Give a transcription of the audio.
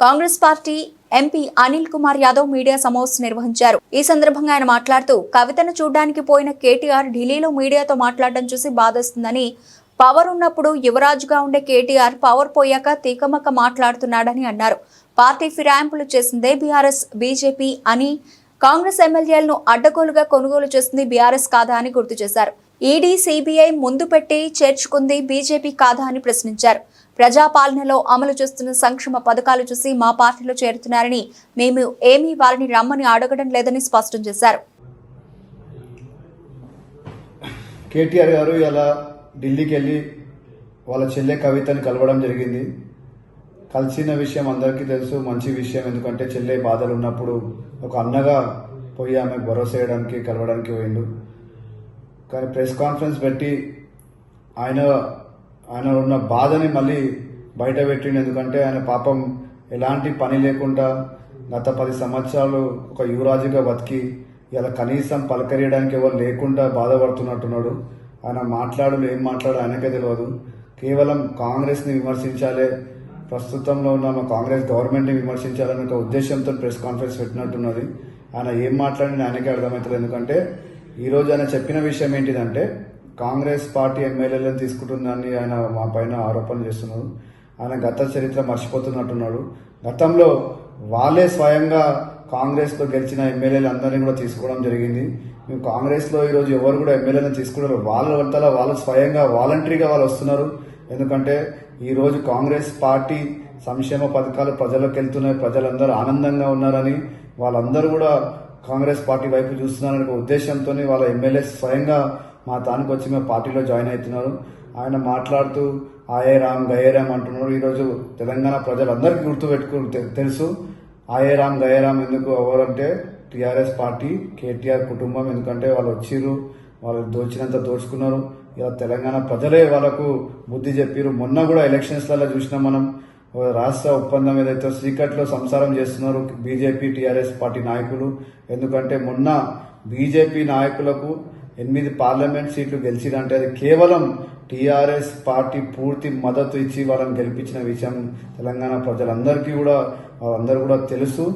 Congress party MP Anil Kumar Yadav media సమావేశం నిర్వహించారు. ఈ సందర్భంగా ఆయన మాట్లాడుతూ కవితను చూడడానికి పోయిన కేటీఆర్ ఢిల్లీలో మీడియాతో మాట్లాడడం చూసి బాధిస్తుందని పవర్ ఉన్నప్పుడు యువరాజుగా ఉండే కేటీఆర్ పవర్ పోయాక తీకమక్క మాట్లాడుతున్నాడని అన్నారు. పార్టీ ఫిరాయింపులు చేసిందే బీఆర్ఎస్ బీజేపీ అని కాంగ్రెస్ ఎమ్మెల్యేలను అడ్డగోలుగా కొనుగోలు చేసింది బీఆర్ఎస్ కాదా అని గుర్తు చేశారు. ఈడీ సిబిఐ ముందు పెట్టి చేర్చుకుంది బీజేపీ కాదా అని ప్రశ్నించారు. ప్రజాపాలనలో అమలు చేస్తున్న సంక్షేమ పథకాలు చూసి మా పార్టీలో చేరుతున్నారని మేము ఏమీ వారిని రమ్మని అడగడం లేదని స్పష్టం చేశారు. కేటీఆర్ గారు ఇలా ఢిల్లీకి వెళ్ళి వాళ్ళ చెల్లె కవితని కలవడం జరిగింది. కలిసిన విషయం అందరికీ తెలుసు మంచి విషయం ఎందుకంటే చెల్లె బాధలు ఉన్నప్పుడు ఒక అన్నగా పోయి ఆమె భరోసా చేయడానికి కలవడానికి పోయిండు. కానీ ప్రెస్ కాన్ఫరెన్స్ పెట్టి ఆయన ఆయన ఉన్న బాధని మళ్ళీ బయట పెట్టిండు. ఎందుకంటే ఆయన పాపం ఎలాంటి పని లేకుండా గత పది సంవత్సరాలు ఒక యువరాజుగా బతికి ఇలా కనీసం పలకరియడానికి ఎవరు లేకుండా బాధపడుతున్నట్టున్నాడు. ఆయన మాట్లాడు ఏం మాట్లాడు ఆయనకే తెలియదు కేవలం కాంగ్రెస్ని విమర్శించాలే. ప్రస్తుతంలో ఉన్న మా కాంగ్రెస్ గవర్నమెంట్ని విమర్శించాలనే ఒక ఉద్దేశంతో ప్రెస్ కాన్ఫరెన్స్ పెట్టినట్టున్నది. ఆయన ఏం మాట్లాడిన ఆయనకే అర్థమవుతుంది ఎందుకంటే ఈరోజు ఆయన చెప్పిన విషయం ఏంటిదంటే కాంగ్రెస్ పార్టీ ఎమ్మెల్యేలను తీసుకుంటుందని ఆయన మా పైన ఆరోపణలు చేస్తున్నారు. ఆయన గత చరిత్ర మర్చిపోతున్నట్టున్నాడు. గతంలో వాళ్ళే స్వయంగా కాంగ్రెస్లో గెలిచిన ఎమ్మెల్యేలు అందరినీ కూడా తీసుకోవడం జరిగింది. మేము కాంగ్రెస్లో ఈరోజు ఎవరు కూడా ఎమ్మెల్యేలను తీసుకున్నారు వాళ్ళ వంతలా వాళ్ళు స్వయంగా వాలంటరీగా వాళ్ళు వస్తున్నారు. ఎందుకంటే ఈరోజు కాంగ్రెస్ పార్టీ సంక్షేమ పథకాలు ప్రజలకు వెళ్తున్నాయి. ప్రజలందరూ ఆనందంగా ఉన్నారని వాళ్ళందరూ కూడా కాంగ్రెస్ పార్టీ వైపు చూస్తున్నారనే ఉద్దేశంతో వాళ్ళ ఎమ్మెల్యే స్వయంగా మా తానికి వచ్చి మేము పార్టీలో జాయిన్ అవుతున్నారు. ఆయన మాట్లాడుతూ ఆయే రామ్ గయే రామ్ అంటున్నారు. ఈరోజు తెలంగాణ ప్రజలందరికీ గుర్తుపెట్టుకు తెలుసు. ఆయే రామ్ గయే రామ్ ఎందుకు ఎవరంటే టీఆర్ఎస్ పార్టీ కేటీఆర్ కుటుంబం ఎందుకంటే వాళ్ళు వచ్చిర్రు వాళ్ళు దోచినంత దోచుకున్నారు. ఇలా తెలంగాణ ప్రజలే వాళ్ళకు బుద్ధి చెప్పారు మొన్న కూడా ఎలక్షన్స్లలో చూసినాం మనం. రాష్ట్ర ఒప్పందం ఏదైతే శ్రీకట్లో సంసారం చేస్తున్నారు బీజేపీ టీఆర్ఎస్ పార్టీ నాయకులు. ఎందుకంటే మొన్న బీజేపీ నాయకులకు ఎనిమిది పార్లమెంట్ సీట్లు గెలిచిరంటే అది కేవలం టీఆర్ఎస్ పార్టీ పూర్తి మద్దతు ఇచ్చి వాళ్ళని గెలిపించిన విషయం తెలంగాణ ప్రజలందరికీ కూడా వాళ్ళందరూ కూడా తెలుసు.